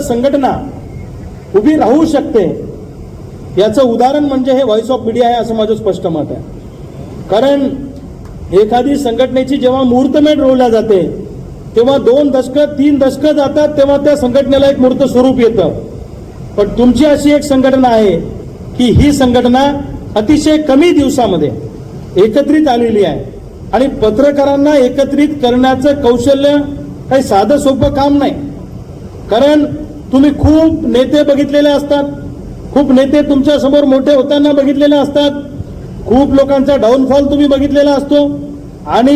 संघटना उभी राहू शकते याचं उदाहरण म्हणजे हे व्हॉइस ऑफ मीडिया आहे असं माझं स्पष्ट मत आहे. कारण एखादी संघटनेची जेव्हा मुहूर्तमेढ रोवल्या जाते तेव्हा दोन दशकं तीन दशकं जातात तेव्हा त्या संघटनेला एक मूर्त स्वरूप येतं. पण तुमची अशी एक संघटना आहे की ही संघटना अतिशय कमी दिवसामध्ये एकत्रित आलेली आहे. आणि पत्रकारांना एकत्रित करण्याचं कौशल्य काही साधं सोपं काम नाही. कारण तुम्ही खूप नेते बघितलेले असतात. खूप नेते तुमच्यासमोर मोठे होताना बघितलेले असतात. खूप लोकांचा डाऊनफॉल तुम्ही बघितलेला असतो. आणि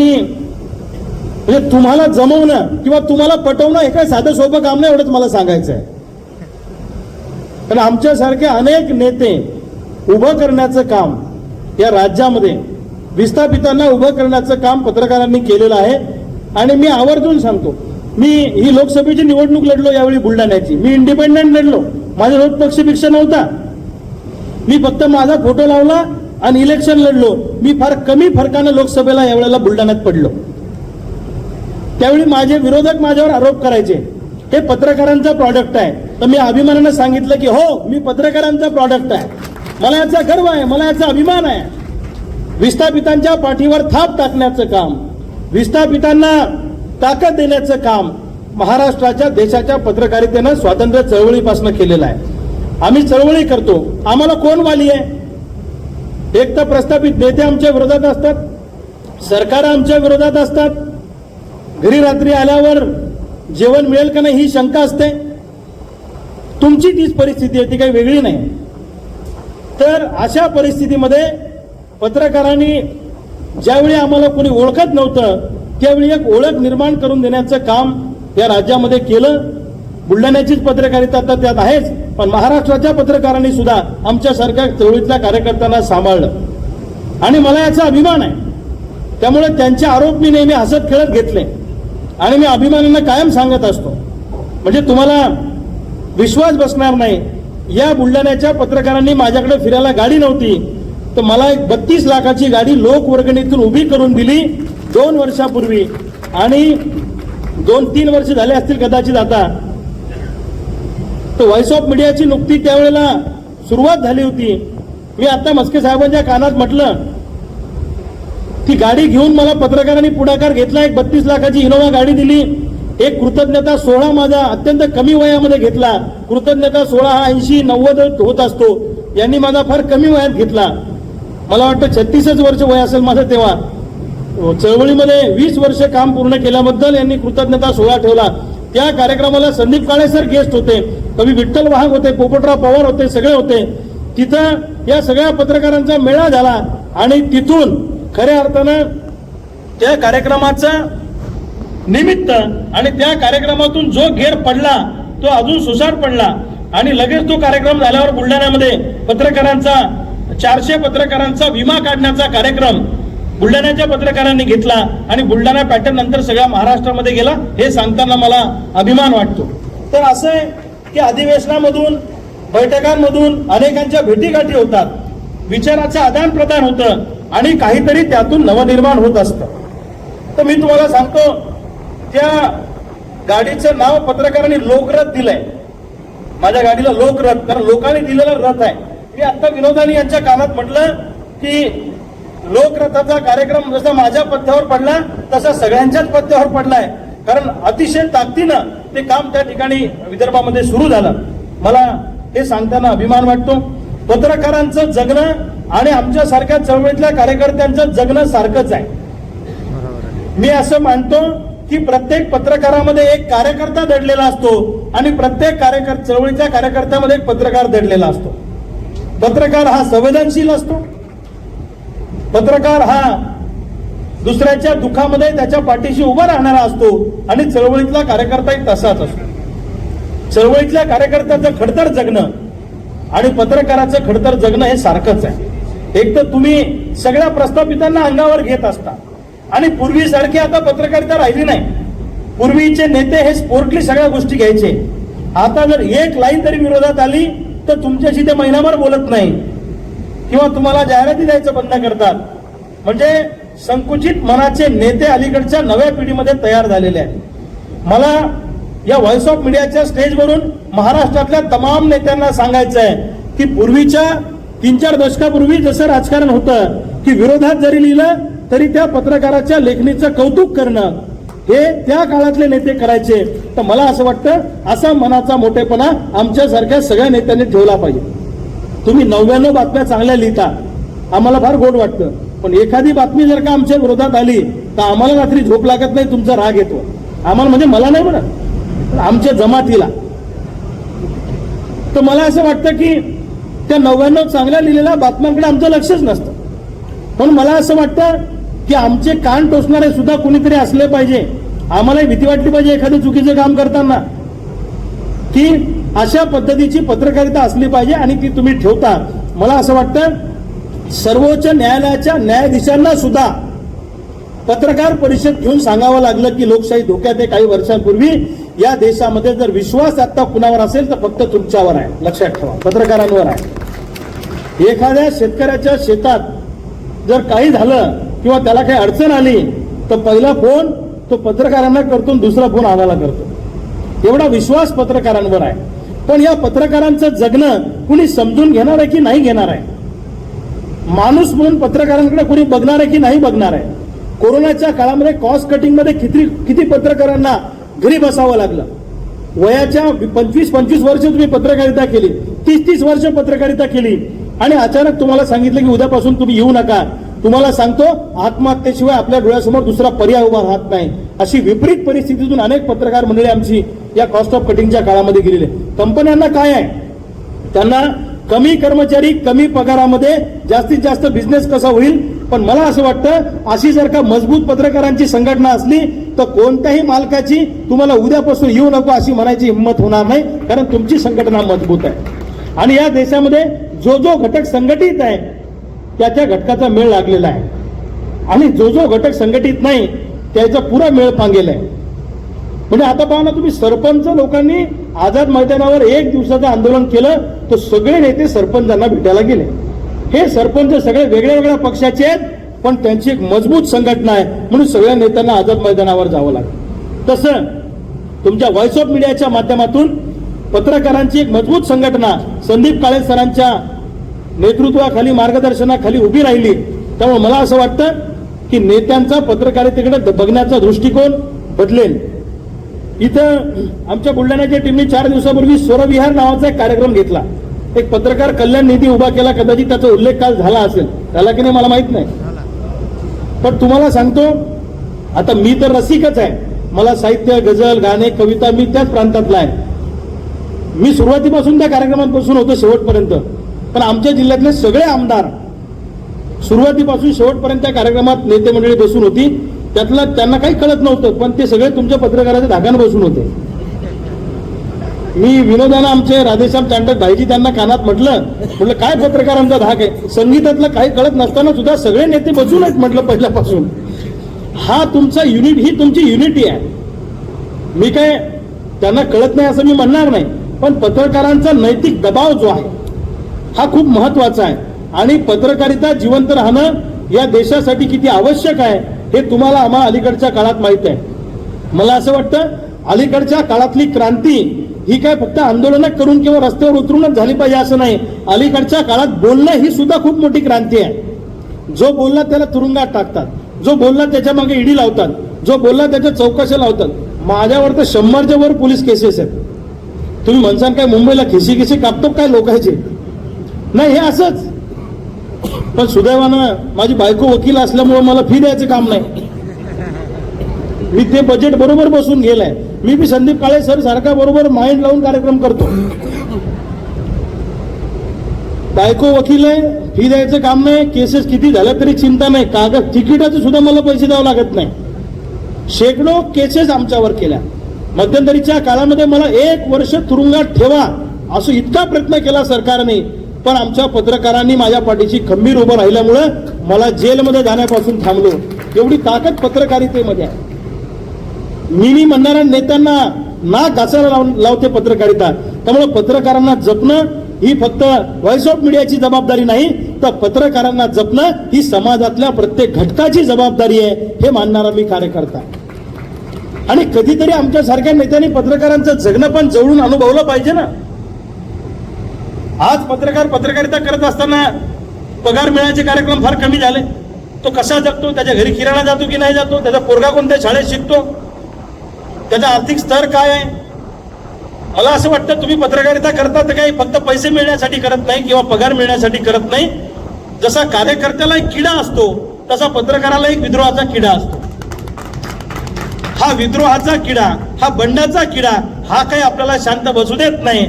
म्हणजे तुम्हाला जमवणं किंवा तुम्हाला पटवणं हे काय साधं सोपं काम नाही एवढंच मला सांगायचं आहे कारण आमच्यासारखे अनेक नेते उभं करण्याचं काम या राज्यामध्ये विस्थापितांना उभं करण्याचं काम पत्रकारांनी केलेलं आहे. आणि मी आवर्जून सांगतो मी ही लोकसभेची निवडणूक लढलो यावेळी बुलढाण्याची. मी इंडिपेंडंट लढलो. माझा रोज पक्षपेक्षा नव्हता. मी फक्त माझा फोटो लावला आणि इलेक्शन लढलो. मी फार कमी फरकानं लोकसभेला यावेळेला बुलढाण्यात पडलो. त्यावेळी माझे विरोधक माझ्यावर आरोप करायचे. हे पत्रकारांचा प्रॉडक्ट आहे. तर मी अभिमानानं सांगितलं की हो मी पत्रकारांचा प्रॉडक्ट आहे. मला याचा गर्व आहे मला याचा अभिमान आहे. विस्थापितांच्या पाठीवर थाप टाकण्याचं काम. विस्थापितांना ताकद देण्याचं काम महाराष्ट्राच्या देशाच्या पत्रकारितेनं स्वातंत्र्य चळवळीपासून केलेलं आहे. आम्ही चळवळी करतो. आम्हाला कोण वाली आहे? एक तर प्रस्थापित नेते आमच्या विरोधात असतात. सरकार आमच्या विरोधात असतात. घरी रात्री आल्यावर जेवण मिळेल का नाही ही शंका असते. तुमची तीच परिस्थिती आहे ती काही वेगळी नाही. तर अशा परिस्थितीमध्ये पत्रकारांनी ज्यावेळी आम्हाला कोणी ओळखत नव्हतं त्यावेळी एक ओळख निर्माण करून देण्याचं काम या राज्यामध्ये केलं. बुलढाण्याचीच पत्रकारिता तर त्यात आहेच पण महाराष्ट्राच्या पत्रकारांनी सुद्धा आमच्यासारख्या चळवळीतल्या कार्यकर्त्यांना सांभाळलं. आणि मला याचा अभिमान आहे. त्यामुळे त्यांचे आरोप मी नेहमी हसत खेळत घेतले. आणि मी अभिमानांना कायम सांगत असतो. म्हणजे तुम्हाला विश्वास बसणार नाही. या बुलढाण्याच्या पत्रकारांनी माझ्याकडे फिरायला गाडी नव्हती. तर मला एक बत्तीस लाखाची गाडी लोकवर्गणीतून उभी करून दिली. दोन वर्षापूर्वी आणि दोन तीन वर्ष झाले असतील कदाचित आता तर व्हॉइस ऑफ मीडियाची नुकती त्यावेळेला सुरुवात झाली होती. मी आता मस्के साहेबांच्या कानात म्हटलं ती गाडी घेऊन मला पत्रकारांनी पुढाकार घेतला एक बत्तीस लाखाची इनोवा गाडी दिली एक कृतज्ञता सोहळा माझा अत्यंत कमी वयामध्ये घेतला कृतज्ञता सोहळा हा ऐंशी नव्वद होत असतो यांनी माझा फार कमी वयात घेतला. मला वाटतं छत्तीसच वर्ष वय असेल माझं तेव्हा. चळवळीमध्ये वीस वर्ष काम पूर्ण केल्याबद्दल यांनी कृतज्ञता सोहळा ठेवला. त्या कार्यक्रमाला संदीप काळे सर गेस्ट होते कवी विठ्ठल वाहक होते पोपटराव पवार होते सगळे होते. तिथं या सगळ्या पत्रकारांचा मेळा झाला आणि तिथून खऱ्या अर्थानं त्या कार्यक्रमाचं निमित्त आणि त्या कार्यक्रमातून जो घेर पडला तो अजून सुसाट पडला आणि लगेच तो कार्यक्रम झाल्यावर बुलढाण्यामध्ये पत्रकारांचा चारशे पत्रकारांचा विमा काढण्याचा कार्यक्रम बुलढाण्याच्या पत्रकारांनी घेतला आणि बुलढाणा पॅटर्न नंतर सगळ्या महाराष्ट्रामध्ये गेला हे सांगताना मला अभिमान वाटतो. तर असं आहे की अधिवेशनामधून बैठकांमधून अनेकांच्या भेटीगाठी होतात विचाराचं आदान प्रदान होतं आणि काहीतरी त्यातून नवनिर्माण होत असतं. तर मी तुम्हाला सांगतो त्या गाडीचं नाव पत्रकारांनी लोकरथ दिलंय. माझ्या गाडीला लोकरथ कारण लोकांनी दिलेला रथ आहे. मी आता विनोदानी यांच्या कानात म्हटलं की लोकरथाचा कार्यक्रम जसा माझ्या पथ्यावर पडला तसा सगळ्यांच्याच पथ्यावर पडलाय. कारण अतिशय ताकदीनं ते काम त्या ठिकाणी विदर्भामध्ये सुरू झालं. मला हे सांगताना अभिमान वाटतो. पत्रकारांचं जगणं आणि आमच्यासारख्या चळवळीतल्या कार्यकर्त्यांचं जगणं सारखंच आहे. मी असं मानतो की प्रत्येक पत्रकारामध्ये एक कार्यकर्ता दडलेला असतो आणि प्रत्येक कार्यकर्ता चळवळीच्या कार्यकर्त्यामध्ये एक पत्रकार दडलेला असतो. पत्रकार हा संवेदनशील असतो. पत्रकार हा दुसऱ्याच्या दुःखामध्ये त्याच्या पाठीशी उभा राहणारा असतो आणि चळवळीतला कार्यकर्ताही तसाच असतो. चळवळीतल्या कार्यकर्त्याचं खडतर जगणं आणि पत्रकाराचं खडतर जगणं हे सारखंच आहे. एक तर तुम्ही सगळ्या प्रस्थापितांना अंगावर घेत असता. आणि पूर्वीसारखी आता पत्रकारिता राहिली नाही. पूर्वीचे नेते हे स्पोर्टली सगळ्या गोष्टी घ्यायचे. आता जर एक लाईन तरी विरोधात आली तर तुमच्याशी ते महिनाभर बोलत नाही. किंवा तुम्हाला जाहिराती द्यायचं बंद करतात. म्हणजे संकुचित मनाचे नेते अलीकडच्या नव्या पिढीमध्ये तयार झालेले आहेत. मला या व्हॉइस ऑफ मीडियाच्या स्टेजवरून महाराष्ट्रातल्या तमाम नेत्यांना सांगायचं आहे की पूर्वीच्या तीन चार दशकापूर्वी जसं राजकारण होतं की विरोधात जरी लिहिलं तरी त्या पत्रकाराच्या लेखणीचं कौतुक करणं हे त्या काळातले नेते करायचे. तर मला असं वाटतं असा मनाचा मोठेपणा आमच्यासारख्या सगळ्या नेत्यांनी ठेवला पाहिजे. तुम्ही नव्याण्णव बातम्या चांगल्या लिहिता. आम्हाला फार गोड वाटतं. पण एखादी बातमी जर का आमच्या विरोधात आली तर आम्हाला रात्री झोप लागत नाही तुमचा राग येतो. आम्हाला म्हणजे मला नाही म्हणत आमच्या जमातीला. तर मला असं वाटतं की त्या नव्याण्णव चांगल्या लिहिलेल्या बातम्यांकडे आमचं लक्षच नसतं. पण मला असं वाटतं की आमचे कान टोचणारे सुद्धा कुणीतरी असले पाहिजे. आम्हालाही भीती वाटली पाहिजे एखादं चुकीचं काम करताना. की अशा पद्धतीची पत्रकारिता असली पाहिजे आणि ती तुम्ही ठेवता. मला असं वाटतं सर्वोच्च न्यायालयाच्या न्यायाधीशांना सुद्धा पत्रकार परिषद घेऊन सांगावं लागलं की लोकशाही धोक्यात आहे काही वर्षांपूर्वी. या देशामध्ये जर विश्वास आता कुणावर असेल तर फक्त तुमच्यावर आहे. लक्षात ठेवा. पत्रकारांवर आहे. एखाद्या शेतकऱ्याच्या शेतात जर काही झालं किंवा त्याला काही अडचण आली तर पहिला फोन तो पत्रकारांना करतो दुसरा फोन आम्हाला करतो. एवढा विश्वास पत्रकारांवर आहे. पण या पत्रकारांचं जगणं कुणी समजून घेणार आहे की नाही घेणार आहे? माणूस म्हणून पत्रकारांकडे कुणी बघणार आहे की नाही बघणार आहे? कोरोनाच्या काळामध्ये कॉस्ट कटिंगमध्ये किती किती पत्रकारांना घरी बसावं लागलं? वयाच्या पंचवीस पंचवीस वर्ष तुम्ही पत्रकारिता केली तीस तीस वर्ष पत्रकारिता केली आणि अचानक तुम्हाला सांगितलं की उद्यापासून तुम्ही येऊ नका. तुम्हाला सांगतो आत्महत्येशिवाय आपल्या डोळ्यासमोर दुसरा पर्याय उभा राहत नाही. अशी विपरीत परिस्थितीतून अनेक पत्रकार मंडळी आमची या कॉस्ट ऑफ कटिंगच्या काळामध्ये गेलेले. कंपन्यांना काय आहे? त्यांना कमी कर्मचारी कमी पगारामध्ये जास्तीत जास्त बिझनेस कसा होईल? पण मला असं वाटतं अशी जर का मजबूत पत्रकारांची संघटना असली तर कोणत्याही मालकाची तुम्हाला उद्यापासून येऊ नको अशी म्हणायची हिंमत होणार नाही कारण तुमची संघटना मजबूत आहे. आणि या देशामध्ये जो जो घटक संघटित आहे त्या त्या घटकाचा मेळ लागलेला आहे. आणि जो जो घटक संघटित नाही त्याचा पुरा मेळ पांगेला आहे. म्हणजे आता पहा ना तुम्ही सरपंच लोकांनी आझाद मैदानावर एक दिवसाचं आंदोलन केलं तर सगळे नेते सरपंचांना भेटायला गेले. हे सरपंच सगळे वेगळ्या वेगळ्या पक्षाचे आहेत पण त्यांची एक मजबूत संघटना आहे म्हणून सगळ्या नेत्यांना आझाद मैदानावर जावं लागतं. तसं तुमच्या व्हॉइस ऑफ मीडियाच्या माध्यमातून पत्रकारांची एक मजबूत संघटना संदीप काळे सरांच्या नेतृत्वाखाली मार्गदर्शनाखाली उभी राहिली. त्यामुळे मला असं वाटतं की नेत्यांचा पत्रकारितेकडे बघण्याचा दृष्टिकोन बदलेल. इथं आमच्या बुलढाण्याच्या टीमने चार दिवसापूर्वी स्वरविहार नावाचा एक कार्यक्रम घेतला. एक पत्रकार कल्याण निधी उभा केला कदाचित त्याचा उल्लेख काल झाला असेल. झाला की नाही मला माहीत नाही. पण तुम्हाला सांगतो आता मी तर रसिकच आहे. मला साहित्य गझल गाणे कविता मी त्याच प्रांतातला आहे. मी सुरुवातीपासून त्या कार्यक्रमातपासून होतो शेवटपर्यंत. पण आमच्या जिल्ह्यातले सगळे आमदार सुरुवातीपासून शेवटपर्यंत त्या कार्यक्रमात नेते मंडळी बसून होती. त्यातलं त्यांना काही कळत नव्हतं पण ते सगळे तुमच्या पत्रकाराच्या धागानं बसून होते. मी विनोदानं आमचे राधेश्याम चांडक भाईजी त्यांना कानात म्हटलं म्हटलं काय पत्रकारांचा धाक आहे? संगीतातलं काही कळत नसताना सुद्धा सगळे नेते बसून आहेत म्हटलं पहिल्यापासून. हा तुमचा युनिट ही तुमची युनिटी आहे. मी काय त्यांना कळत नाही असं मी म्हणणार नाही पण पत्रकारांचा नैतिक दबाव जो आहे हा खूप महत्त्वाचा आहे. आणि पत्रकारिता जिवंत राहणं या देशासाठी किती आवश्यक आहे हे तुम्हाला आम्हाला अलीकडच्या काळात माहीत आहे. मला असं वाटतं अलीकडच्या काळातली क्रांती ही काय फक्त आंदोलनं करून किंवा रस्त्यावर उतरूनच झाली पाहिजे असं नाही. अलीकडच्या काळात बोलणं ही सुद्धा खूप मोठी क्रांती आहे. जो बोलला त्याला तुरुंगात टाकतात. जो बोलला त्याच्यामागे ईडी लावतात. जो बोलला त्याच्या चौकशा लावतात. माझ्यावर तर शंभरच्या वर पोलीस केसेस आहेत. तुम्ही म्हणसान काय मुंबईला खिशी खिशी कापतो काय लोकांचे? नाही हे असंच. पण सुदैवानं माझी बायको वकील असल्यामुळे मला फी द्यायचं काम नाही. मी ते बजेट बरोबर बसून गेलंय. मी बी संदीप काळे सर सारखा बरोबर माइंड लावून कार्यक्रम करतो. बायको वकील आहे फी द्यायचं काम नाही केसेस किती झाल्या तरी चिंता नाही. कागद तिकिटाचे सुद्धा मला पैसे द्यावं लागत नाही. शेकडो केसेस आमच्यावर केल्या. मध्यंतरीच्या काळामध्ये मला एक वर्ष तुरुंगात ठेवा असं इतका प्रयत्न केला सरकारने. पण आमच्या पत्रकारांनी माझ्या पाठीशी खंबीर उभं राहिल्यामुळं मला जेलमध्ये जाण्यापासून थांबलो. एवढी ताकद पत्रकारितेमध्ये आहे. मी मी म्हणणाऱ्या नेत्यांना ना घासायला लाव- लावते पत्रकारिता. त्यामुळे पत्रकारांना जपणं ही फक्त व्हॉइस ऑफ मीडियाची जबाबदारी नाही तर पत्रकारांना जपणं ही समाजातल्या प्रत्येक घटकाची जबाबदारी आहे हे मानणारा मी कार्यकर्ता आणि कधीतरी आमच्यासारख्या नेत्यांनी पत्रकारांचं जगणं पण जवळून अनुभवलं पाहिजे ना. आज पत्रकार पत्रकारिता करत असताना पगार मिळायचे कार्यक्रम फार कमी झाले. तो कसा जगतो? त्याच्या घरी किराणा जातो की नाही जातो? त्याचा पोरगा कोणत्या शाळेत शिकतो? त्याचा आर्थिक स्तर काय आहे? मला असं वाटतं तुम्ही पत्रकारिता करता तर काही फक्त पैसे मिळण्यासाठी करत नाही किंवा पगार मिळण्यासाठी करत नाही. जसा कार्यकर्त्याला एक किडा असतो तसा पत्रकाराला एक विद्रोहाचा किडा असतो. हा विद्रोहाचा किडा हा बंडाचा किडा हा काही आपल्याला शांत बसू देत नाही.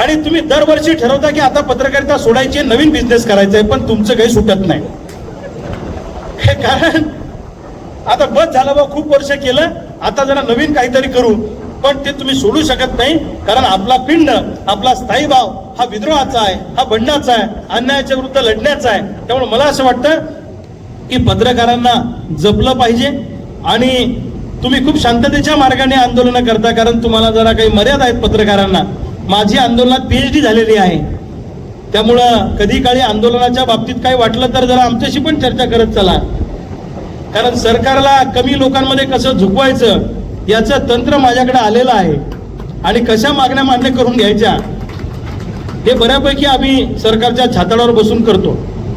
आणि तुम्ही दरवर्षी ठरवता की आता पत्रकारिता सोडायची आहे, नवीन बिझनेस करायचा आहे पण तुमचं काही सुटत नाही. कारण आता बस झालं बा खूप वर्ष केलं आता जरा नवीन काहीतरी करू पण ते तुम्ही सोडू शकत नाही कारण आपला पिंड आपला स्थायी भाव हा विद्रोहाचा आहे हा बंडाचा आहे अन्यायाच्या विरुद्ध लढण्याचा आहे. त्यामुळे मला असं वाटतं की पत्रकारांना जपलं पाहिजे आणि तुम्ही खूप शांततेच्या मार्गाने आंदोलनं करता कारण तुम्हाला जरा काही मर्यादा आहेत पत्रकारांना. माझी आंदोलनात पीएचडी झालेली आहे. त्यामुळं कधी काळी आंदोलनाच्या बाबतीत काही वाटलं तर जरा आमच्याशी पण चर्चा करत चला. कारण सरकारला कमी लोकांमध्ये कसं झुकवायचं याचं तंत्र माझ्याकडे आलेलं आहे. आणि कशा मागण्या मान्य करून घ्यायच्या हे बऱ्यापैकी आम्ही सरकारच्या छाताडावर बसून करतो.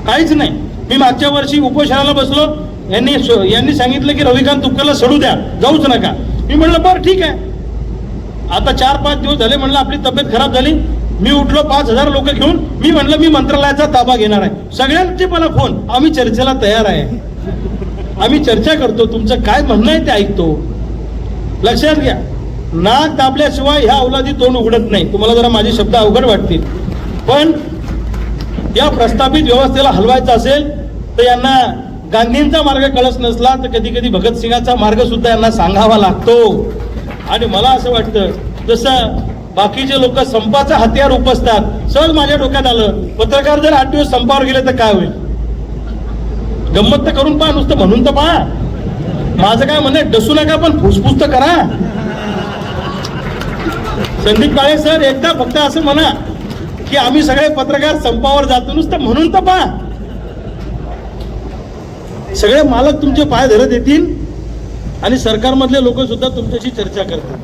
काहीच नाही. मी मागच्या वर्षी उपोषणाला बसलो यांनी यांनी सांगितलं की रविकांत तुपकरला सोडू द्या जाऊच नका. मी म्हणलं बरं ठीक आहे. आता चार पाच दिवस झाले म्हणलं आपली तब्येत खराब झाली. मी उठलो पाच हजार लोक घेऊन. मी म्हणलं मी मंत्रालयाचा ताबा घेणार आहे. सगळ्यांचे मला फोन. आम्ही चर्चेला तयार आहे. आम्ही चर्चा करतो. तुमचं काय म्हणणं आहे ते ऐकतो. लक्षात घ्या. नाक दाबल्याशिवाय ह्या अवलादी तोंड उघडत नाही. तुम्हाला जरा माझे शब्द अवघड वाटतील. पण या प्रस्थापित व्यवस्थेला हलवायचं असेल तर यांना गांधींचा मार्ग कळत नसला तर कधी कधी भगतसिंगाचा मार्ग सुद्धा यांना सांगावा लागतो. आणि मला असं वाटतं जसं बाकीचे लोक संपाचं हत्यार उपसतात सहज माझ्या डोक्यात आलं पत्रकार जर आठ दिवस संपावर गेले तर काय होईल? गंमत तर करून पहा नुसतं म्हणून तर पहा. माझं काय म्हणणं डसू नका पण फुसफुस तर करा. संदीप काळे सर एकदा फक्त असं म्हणा की आम्ही सगळे पत्रकार संपावर जातो नुसतं म्हणून तर पहा. सगळे मालक तुमचे पाय धरत येतील आणि सरकारमधले लोक सुद्धा तुमच्याशी चर्चा करतात.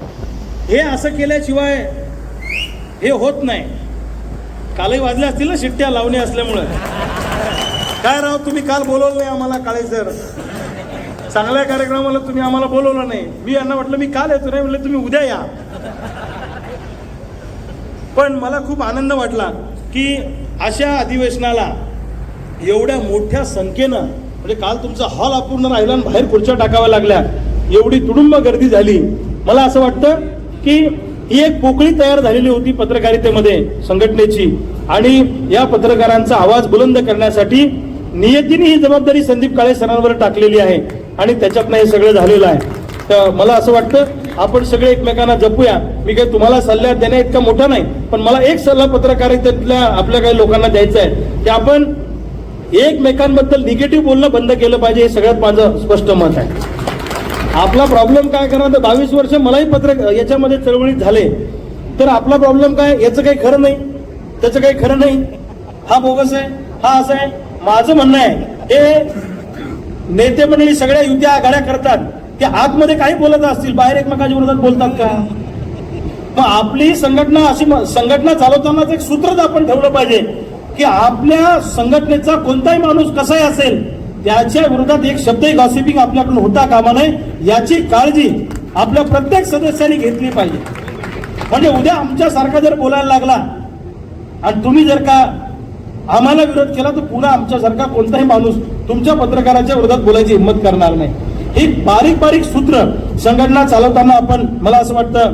हे असं केल्याशिवाय हे होत नाही. कालही वाजले असतील ना शिट्ट्या लावणे असल्यामुळं. काय राव तुम्ही काल बोलवलं नाही आम्हाला काळे सर. चांगल्या कार्यक्रमाला तुम्ही आम्हाला बोलवलं नाही. मी यांना म्हटलं मी काल येतो नाही. म्हटलं तुम्ही उद्या या. पण मला खूप आनंद वाटला की अशा अधिवेशनाला एवढ्या मोठ्या संख्येनं म्हणजे काल तुमचा हॉल अपूर्ण राहिला आणि बाहेर खुर्च्या टाकाव्या लागल्या. एवढी तुडुंब गर्दी झाली. मला असं वाटतं की ही एक पोकळी तयार झालेली होती पत्रकारितेमध्ये संघटनेची. आणि या पत्रकारांचा आवाज बुलंद करण्यासाठी नियतीने ही जबाबदारी संदीप काळे सरांवर टाकलेली आहे आणि त्याच्यातनं हे सगळं झालेलं आहे. तर मला असं वाटतं आपण सगळे एकमेकांना जपूया. मी काही तुम्हाला सल्ला देण्या इतका मोठा नाही पण मला एक सल्ला पत्रकारितेतल्या आपल्या काही लोकांना द्यायचा आहे की आपण एकमेकांबद्दल निगेटिव्ह बोलणं बंद केलं पाहिजे हे सगळ्यात माझं स्पष्ट मत आहे. आपला प्रॉब्लेम काय करा तर बावीस वर्ष मलाही पत्र याच्यामध्ये चळवळीत झाले. तर आपला प्रॉब्लेम काय? याचं काही खरं नाही. त्याचं काही खरं नाही. हा बोगस आहे. हा असं आहे. माझं म्हणणं आहे हे नेते मंडळी सगळ्या युत्या आघाड्या करतात. ते आतमध्ये काही बोलत असतील बाहेर एकमेकांच्या विरोधात बोलतात का? मग आपली संघटना अशी संघटना चालवतानाच एक सूत्रच आपण ठेवलं पाहिजे. की आपल्या संघटनेचा कोणताही माणूस कसाही असेल त्याच्या विरोधात एक शब्दही गॉसिपिंग आपल्याकडून होता कामा नये याची काळजी आपल्या प्रत्येक सदस्याने घेतली पाहिजे. म्हणजे उद्या आमच्यासारखा जर बोलायला लागला आणि तुम्ही जर का आम्हाला विरोध केला तर पुन्हा आमच्यासारखा कोणताही माणूस तुमच्या पत्रकाराच्या विरोधात बोलायची हिंमत करणार नाही. ही बारीक बारीक सूत्र संघटना चालवताना आपण मला असं वाटतं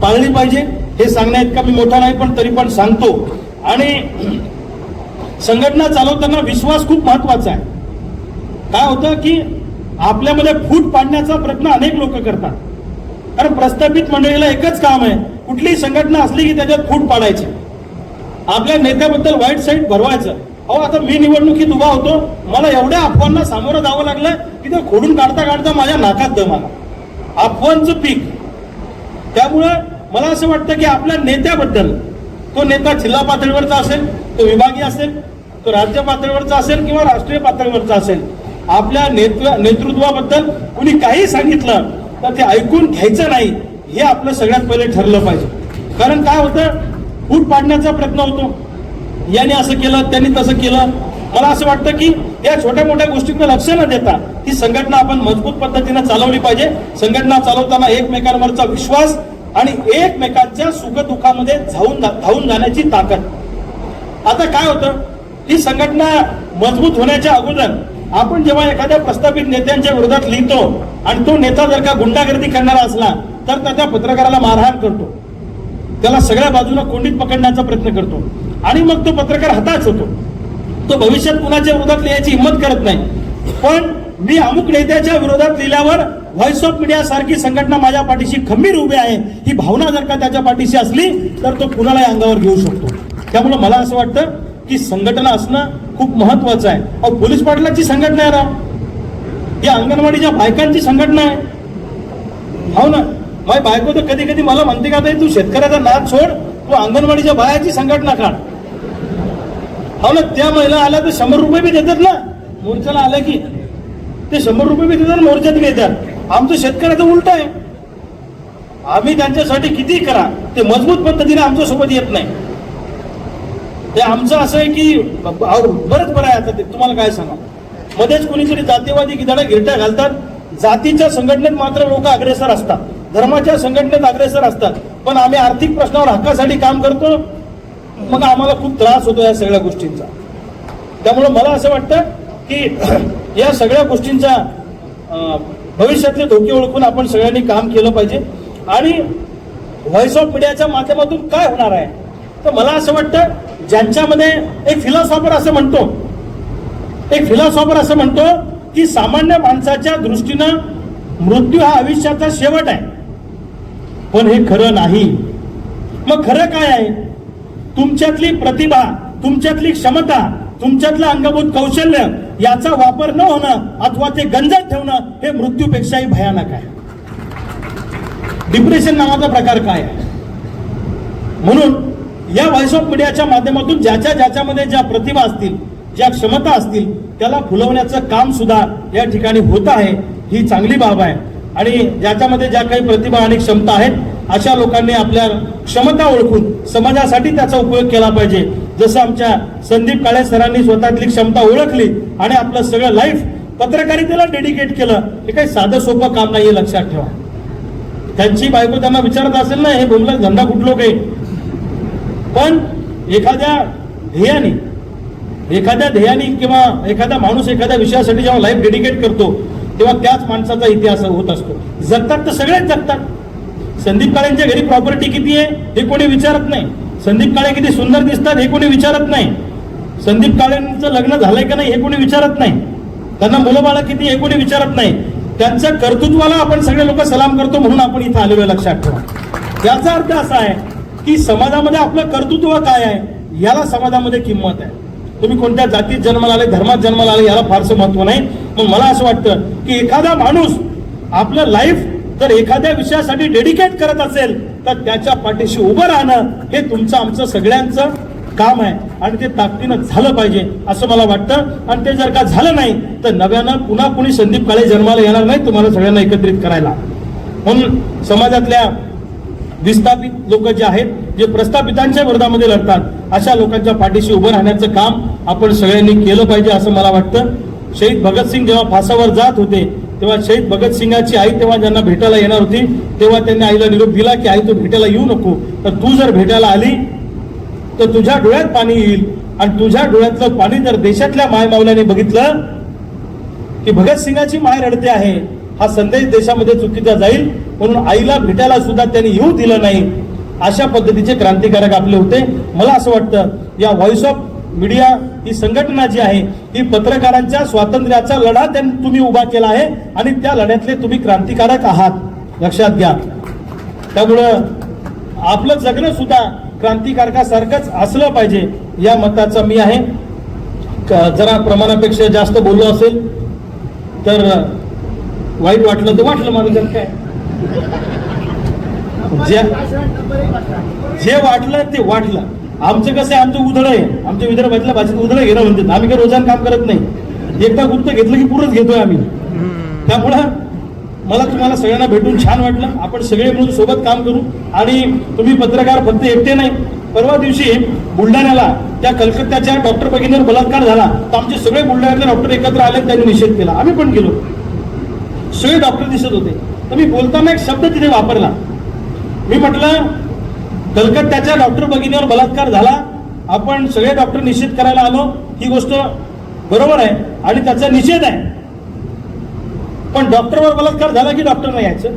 पाळली पाहिजे. हे सांगण्या इतका मी मोठा नाही पण तरी पण सांगतो. आणि संघटना चालवताना विश्वास खूप महत्त्वाचा आहे. काय होतं की आपल्यामध्ये फूट पाडण्याचा प्रयत्न अनेक लोक करतात. कारण प्रस्थापित मंडळीला एकच काम आहे कुठलीही संघटना असली की त्याच्यात फूट पाडायची. आपल्या नेत्याबद्दल वाईट साईट भरवायचं. अहो आता मी निवडणुकीत उभा होतो मला एवढ्या अफवांना सामोरं जावं लागलं की ते खोडून काढता काढता माझ्या नाकात दम आला. अफवांचं पीक. त्यामुळं मला असं वाटतं की आपल्या नेत्याबद्दल तो नेता जिल्हा पातळीवरचा असेल तो विभागीय असेल तो राज्य पातळीवरचा असेल किंवा राष्ट्रीय पातळीवरचा असेल आपल्या नेतृ नेतृत्वाबद्दल कुणी काही सांगितलं तर ते ऐकून घ्यायचं नाही हे आपलं सगळ्यात पहिले ठरलं पाहिजे. कारण काय होतं फूट पाडण्याचा प्रयत्न होतो. याने असं केलं त्यांनी तसं केलं. मला असं वाटतं की या छोट्या मोठ्या गोष्टींना लक्ष न देता ही संघटना आपण मजबूत पद्धतीने चालवली पाहिजे. संघटना चालवताना एकमेकांवरचा विश्वास आणि एकमेकांच्या सुखदुःखामध्ये धावून धावून जाण्याची ताकद. आता काय होतं? ही संघटना मजबूत होण्याच्या अगोदर आपण जेव्हा एखाद्या प्रस्थापित नेत्यांच्या विरोधात लिहितो आणि तो नेता जर का गुंडागर्दी करणारा असला तर त्या पत्रकाराला मारहाण करतो. त्याला सगळ्या बाजूला कोंडीत पकडण्याचा प्रयत्न करतो. आणि मग तो पत्रकार हताश होतो. तो भविष्यात कुणाच्या विरोधात लिहायची हिंमत करत नाही. पण मी अमुक नेत्याच्या विरोधात लिहिल्यावर व्हॉइस ऑफ मीडिया सारखी संघटना माझ्या पाठीशी खंबीर उभी आहे. ही भावना जर का त्याच्या पाठीशी असली तर तो कुणालाही अंगावर घेऊ शकतो. त्यामुळं मला असं वाटतं की संघटना असणं खूप महत्वाचं आहे. अहो पोलीस पाटलाची संघटना आहे राव. ही अंगणवाडीच्या बायकांची संघटना आहे. हो ना? माझी बायको तर कधी कधी मला म्हणते का ताई, तू शेतकऱ्याचा नाद सोड. तू अंगणवाडीच्या बायाची संघटना काढ. हो ना? त्या महिला आल्या तर शंभर रुपये बी देतात ना. मोर्चाला आल्या की? ते शंभर रुपये बी देतात मोर्चात घेतात देतात आमचं शेतकऱ्याचं उलट आहे. आम्ही त्यांच्यासाठी किती करा ते मजबूत पद्धतीने आमच्यासोबत येत नाही. ते आमचं असं आहे की बरंच बरं आहे आता ते. तुम्हाला काय सांगा? मध्येच कोणीतरी जातीवादी गिदाडा गिरट्या घालतात. जातीच्या संघटनेत मात्र लोक अग्रेसर असतात. धर्माच्या संघटनेत अग्रेसर असतात. पण आम्ही आर्थिक प्रश्नावर हक्कासाठी काम करतो. मग आम्हाला खूप त्रास होतो या सगळ्या गोष्टींचा. त्यामुळं मला असं वाटतं की या सगळ्या गोष्टींचा भविष्यातले धोके ओळखून आपण सगळ्यांनी काम केलं पाहिजे. आणि व्हॉइस ऑफ मीडियाच्या माध्यमातून काय होणार आहे? तर मला असं वाटतं ज्यांच्यामध्ये एक फिलॉसॉफर असं म्हणतो एक फिलॉसॉफर असं म्हणतो की सामान्य माणसाच्या दृष्टीनं मृत्यू हा आयुष्याचा शेवट आहे. पण हे खरं नाही. मग खरं काय आहे? तुमच्यातली प्रतिभा तुमच्यातली क्षमता तुमच्यातलं अंगभूत कौशल्य याचा वापर न होणं अथवा ते गंजत ठेवणं हे मृत्यूपेक्षाही भयानक आहे. डिप्रेशन नावाचा प्रकार काय आहे? म्हणून या व्हॉइस ऑफ मीडियाच्या माध्यमातून ज्याच्या ज्याच्यामध्ये ज्या प्रतिभा असतील ज्या क्षमता असतील त्याला फुलवण्याचं काम सुद्धा या ठिकाणी होत आहे ही चांगली बाब आहे. आणि ज्याच्यामध्ये ज्या काही प्रतिभा आणि क्षमता आहेत अशा लोकांनी आपल्या क्षमता ओळखून समाजासाठी त्याचा उपयोग केला पाहिजे. जसं आमच्या संदीप काळे सरांनी स्वतःतली क्षमता ओळखली आणि आपलं सगळं लाईफ पत्रकारितेला डेडिकेट केलं हे काही साधं सोपं काम नाही लक्षात ठेवा. त्यांची बायको त्यांना विचारत असेल ना हे बोमला धंदा कुठलो काही? पण एखाद्या ध्येयाने एखाद्या ध्येयाने किंवा एखादा माणूस एखाद्या विषयासाठी जेव्हा लाईफ डेडिकेट करतो तेव्हा त्याच माणसाचा इतिहास होत असतो. जगतात तर सगळेच जगतात. संदीप काळेंच्या घरी प्रॉपर्टी किती आहे हे कोणी विचारत नाही. संदीप काळे किती सुंदर दिसतात हे कोणी विचारत नाही. संदीप काळेंचं लग्न झालंय का नाही हे कोणी विचारत नाही. त्यांना मुलं किती हे कोणी विचारत नाही. त्यांच्या कर्तृत्वाला आपण सगळे लोक सलाम करतो म्हणून आपण इथं आलेलो आहे लक्षात ठेवा. याचा अर्थ असा आहे की समाजामध्ये आपलं कर्तृत्व काय आहे याला समाजामध्ये किंमत आहे. तुम्ही कोणत्या जातीत जन्माला आले धर्मात जन्माला आले याला फारसं महत्त्व नाही. मग मला असं वाटतं की एखादा माणूस आपलं लाईफ जर एखाद्या विषयासाठी डेडिकेट करत असेल तर त्याच्या पाठीशी उभं राहणं हे तुमचं आमचं सगळ्यांचं काम आहे. आणि ते ताकदीनं झालं पाहिजे असं मला वाटतं. आणि ते जर का झालं नाही तर नव्यानं पुन्हा कुणी संदीप काळे जन्माला येणार नाही तुम्हाला सगळ्यांना एकत्रित करायला. म्हणून समाजातल्या विस्थापित लोक जे आहेत जे प्रस्थापितांच्या विरोधामध्ये लढतात अशा लोकांच्या पाठीशी उभं राहण्याचं काम आपण सगळ्यांनी केलं पाहिजे असं मला वाटतं. शहीद भगतसिंग जेव्हा फासावर जात होते तेव्हा शहीद भगतसिंगाची आई तेव्हा ज्यांना भेटायला येणार होती तेव्हा त्यांनी आईला निरोप दिला की आई तू भेटायला येऊ नको. तर तू जर भेटायला आली तर तुझ्या डोळ्यात पाणी येईल. आणि तुझ्या डोळ्यातलं पाणी जर देशातल्या मायमावल्याने बघितलं की भगतसिंगाची माय रडते आहे हा संदेश देशामध्ये चुकीचा जाईल. म्हणून आईला भेटायला सुद्धा त्यांनी येऊ दिलं नाही. अशा पद्धतीचे क्रांतिकारक आपले होते. मला असं वाटतं या व्हॉइस ऑफ मीडिया ही संघटना जी आहे ही पत्रकारांच्या स्वातंत्र्याचा लढा त्यांनी तुम्ही उभा केला आहे आणि त्या लढ्यातले तुम्ही क्रांतिकारक आहात. लक्षात घ्या. त्यामुळं आपलं जगणं सुद्धा क्रांतिकारकासारखंच असलं पाहिजे या मताचा मी आहे. जरा प्रमाणापेक्षा जास्त बोललो असेल तर वाईट वाटलं तर वाटलं माझं काय. जे जे वाटलं ते वाटलं. आमचं कसं आहे आमचं उधळ आहे? आमच्या विदर्भातल्या भाषेत उधळ घेणं म्हणतात. आम्ही काही रोजान काम करत नाही. एकदा गुप्त घेतलं की पूर्णच घेतोय आम्ही. त्यामुळं मला तुम्हाला सगळ्यांना भेटून छान वाटलं. आपण सगळे मिळून सोबत काम करू. आणि तुम्ही पत्रकार फक्त एकटे नाही. परवा दिवशी बुलढाण्याला त्या कलकत्त्याच्या डॉक्टर भगिनीवर बलात्कार झाला. तर आमचे सगळे बुलढाण्यातले डॉक्टर एकत्र आले त्यांनी निषेध केला. आम्ही पण गेलो. सगळे डॉक्टर दिसत होते. तर मी बोलताना एक शब्द तिथे वापरला. मी म्हटलं कलकत्त्याच्या डॉक्टर भगिनीवर बलात्कार झाला. आपण सगळे डॉक्टर निषेध करायला आलो. ही गोष्ट बरोबर आहे आणि त्याचा निषेध आहे. पण डॉक्टरवर बलात्कार झाला की डॉक्टर नाही यायचं?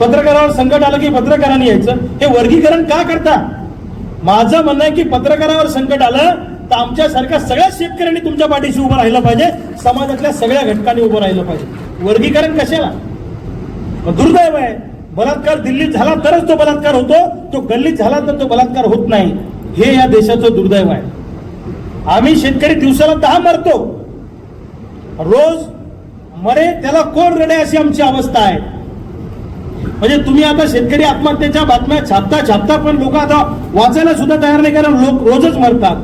पत्रकारावर संकट आलं की पत्रकारांनी यायचं? हे वर्गीकरण का करता? माझं म्हणणं आहे की पत्रकारावर संकट आलं तर आमच्यासारख्या सगळ्या शेतकऱ्यांनी तुमच्या पाठीशी उभं राहिलं पाहिजे. समाजातल्या सगळ्या घटकांनी उभं राहिलं पाहिजे. वर्गीकरण कशाला? दुर्दैव आहे. बलात्कार दिल्लीत झाला तरच तो बलात्कार होतो. तो गल्लीत झाला तर तो बलात्कार होत नाही. हे या देशाचं दुर्दैव आहे. आम्ही शेतकरी दिवसाला दहा मरतो. रोज मरे त्याला कोण रडे अशी आमची अवस्था आहे. म्हणजे तुम्ही आता शेतकरी आत्महत्येच्या बातम्या छापता छापता पण लोक आता वाचायला सुद्धा तयार नाही कारण लोक रोजच मरतात.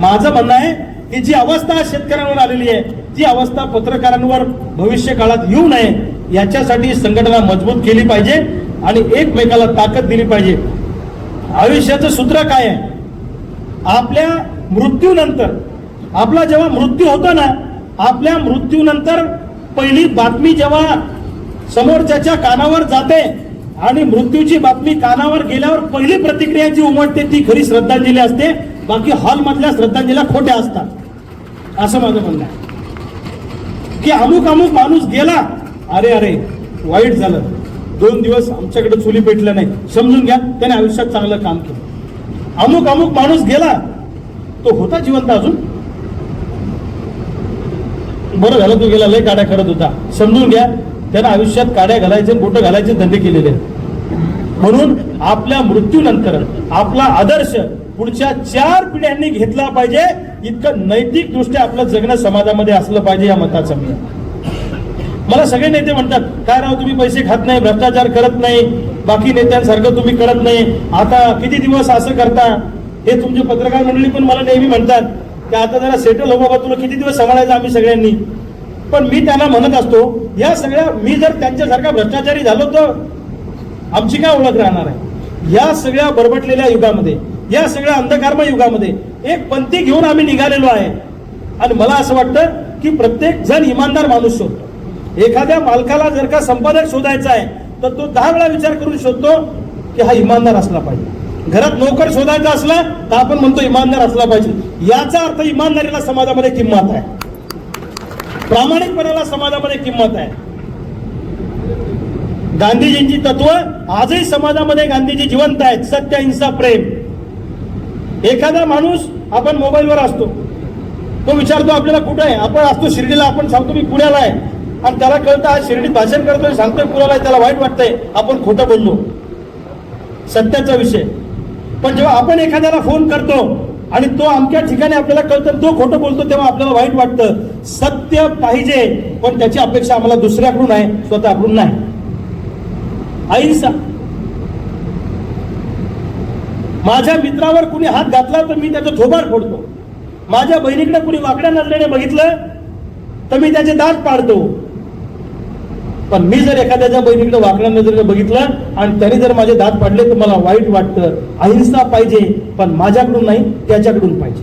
माझं म्हणणं आहे ही जी अवस्था शेतकऱ्यांवर आलेली आहे ती अवस्था पत्रकारांवर भविष्य काळात येऊ नये याच्यासाठी संघटना मजबूत केली पाहिजे आणि एकमेकाला ताकद दिली पाहिजे. आयुष्याचं सूत्र काय आहे? आपल्या मृत्यूनंतर आपला जेव्हा मृत्यू होतो ना आपल्या मृत्यूनंतर पहिली बातमी जेव्हा समोरच्याच्या कानावर जाते आणि मृत्यूची बातमी कानावर गेल्यावर पहिली प्रतिक्रिया जी उमटते ती खरी श्रद्धांजली असते बाकी हॉलमधल्या श्रद्धांजल्या खोट्या असतात. असं माझं म्हणणं आहे. की अमुक अमुक माणूस गेला अरे अरे वाईट झालं. दोन दिवस आमच्याकडे चुली पेटल्या नाही. समजून घ्या त्याने आयुष्यात चांगलं काम केलं. अमुक अमुक माणूस गेला तो होता जिवंत अजून? बरं झालं तो गेला लय काड्या करत होता. समजून घ्या त्यानं आयुष्यात काड्या घालायचे बोट घालायचे धंदे केलेले म्हणून आपल्या मृत्यूनंतर आपला आदर्श पुढच्या चार पिढ्यांनी घेतला पाहिजे. इतकं नैतिक दृष्ट्या आपलं जगणं समाजामध्ये असलं पाहिजे या मताचं मी. मला सगळे नेते म्हणतात काय राव तुम्ही पैसे खात नाही भ्रष्टाचार करत नाही बाकी नेत्यांसारखं तुम्ही करत नाही. आता किती दिवस असं करता? हे तुमचे पत्रकार मंडळी पण मला नेहमी म्हणतात की आता जरा सेटल हो बाबा तुला किती दिवस सांभाळायचं आम्ही सगळ्यांनी? पण मी त्यांना म्हणत असतो या सगळ्या मी जर त्यांच्यासारखा भ्रष्टाचारी झालो तर आमची काय ओळख राहणार आहे? या सगळ्या बरबटलेल्या युगामध्ये या सगळ्या अंधकारमय युगामध्ये एक पंथी घेऊन आम्ही निघालेलो आहे. आणि मला असं वाटतं की प्रत्येक जण इमानदार माणूस शोधतो एखाद्या मालकाला जर का संपादक शोधायचा आहे तर तो दहा वेळा विचार करून शोधतो की हा इमानदार असला पाहिजे. घरात नोकर शोधायचा असला तर आपण म्हणतो इमानदार असला पाहिजे. याचा अर्थ इमानदारीला समाजामध्ये किंमत आहे. प्रामाणिकपणाला समाजामध्ये किंमत आहे. गांधीजींची तत्व आजही समाजामध्ये गांधीजी जिवंत आहेत. सत्य हिंसा प्रेम. एखादा माणूस आपण मोबाईलवर असतो. तो विचारतो आपल्याला कुठं आहे? आपण असतो शिर्डीला आपण सांगतो मी पुण्याला आहे. आणि त्याला कळतं आज शिर्डीत भाषण करतोय सांगतोय पुण्याला आहे, त्याला वाईट वाटतंय. आपण खोटं बोललो. सत्याचा विषय. पण जेव्हा आपण एखाद्याला फोन करतो आणि तो अमक्या ठिकाणी आपल्याला कळतं तो खोटं बोलतो तेव्हा आपल्याला वाईट वाटतं. सत्य पाहिजे पण त्याची अपेक्षा आम्हाला दुसऱ्याकडून आहे स्वतःकडून नाही. अहिंसा. माझ्या मित्रावर कुणी हात घातला तर मी त्याचं थोबार फोडतो. माझ्या बहिणीकडे कुणी वाकड्या नजरेने बघितलं तर मी त्याचे दात पाडतो. पण मी जर एखाद्याच्या बहिणीकडे वाकड्या नजरेने बघितलं आणि त्याने जर माझे दात पाडले तर मला वाईट वाटतं. अहिंसा पाहिजे पण माझ्याकडून नाही त्याच्याकडून पाहिजे.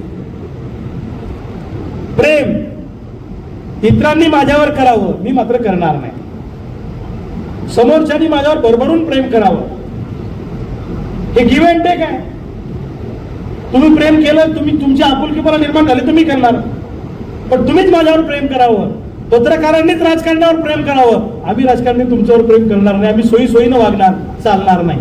प्रेम इतरांनी माझ्यावर करावं मी मात्र करणार नाही. समोरच्यानी माझ्यावर भरभरून प्रेम करावं. हे गिव्ह अँड टेक आहे तुम्ही प्रेम केलं तुम्ही तुमची आपुलकीपणा निर्माण झाली तुम्ही करणार. पण तुम्हीच माझ्यावर प्रेम करावं. पत्रकारांनीच राजकारणावर प्रेम करावं. आम्ही राजकारणी तुमच्यावर प्रेम करणार नाही आम्ही सोयी सोयीनं वागणार चालणार नाही.